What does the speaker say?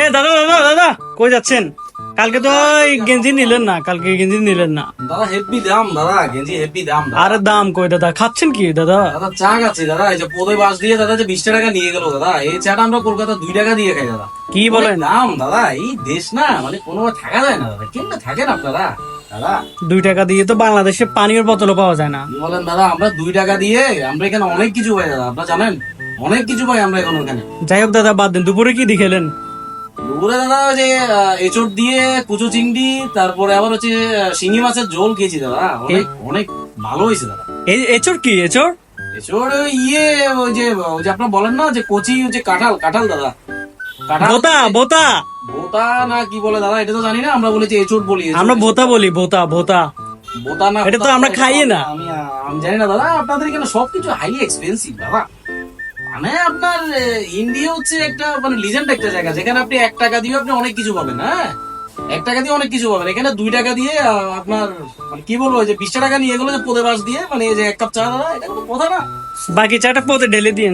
এ দাদা দাদা দাদা কই যাচ্ছেন? কালকে তো ওই গেঞ্জি নিলেন না কালকে গেঞ্জি নিলেন না। দাদা হেভি দাম দাদা গেঞ্জি হেভি দাম। আরে দাম কই দাদা? খাচ্ছেন কি দাদা? দাদা চা খাচ্ছি দাদা এই যে পদে বাস দিয়ে দাদা যে বিশ টাকা নিয়ে গেল দাদা। এই চাটা আমরা কলকাতা দুই টাকা দিয়ে খাই দাদা। কি বলেন? দাম দাদা এই দেশ না মানে কোনো থাকা যায় না দাদা। কেমনে থাকেন আপনারা দাদা? দুই টাকা দিয়ে তো বাংলাদেশে পানির বোতলও পাওয়া যায় না। বলেন দাদা আমরা দুই টাকা দিয়ে আমরা এখানে অনেক কিছু পাই দাদা। আপনারা জানেন? অনেক কিছু পাই আমরা এখন ওখানে। যাই হোক দাদা বাদ দেন। দুপুরে কি দিখেলেন দুপুরে দাদা ওই যে এঁচোড় দিয়ে কুচো চিংড়ি তারপরে আবার হচ্ছে শিঙি মাছের ঝোল খেয়েছি দাদা। অনেক অনেক ভালো হয়েছে দাদা। এচোর কি এচোর ওই ইয়ে ওই যে ওই যে আপনার বলেন না যে কচি যে কাঁঠাল কাঁঠাল দাদা। কাঁঠাল বোতা বোতা। বোতা না কি বলে দাদা এটা তো জানি না আমরা বলেছি এঁচোড় বলি আমরা বোতা বলি বোতা বোতা। বোতা না এটা তো আমরা খাইই না। আমি আমি জানি না দাদা আপনাদের এখানে সবকিছু হাইলি এক্সপেন্সিভ দাদা। মানে আপনার ইন্ডিয়া হচ্ছে একটা মানে লিজেন্ড একটা জায়গা, যেখানে আপনি এক টাকা দিয়ে আপনি অনেক কিছু পাবেন হ্যাঁ? এক টাকা দিয়ে অনেক কিছু পাবেন। এখানে দুই টাকা দিয়ে আপনার মানে কি বলব যে বিশ টাকা নিয়ে গেলো যে পদে বাস দিয়ে মানে যে এক কাপ চা, দাদা, এটা কোনো কথা না? বাকি চাটা পথে ঢেলে দিন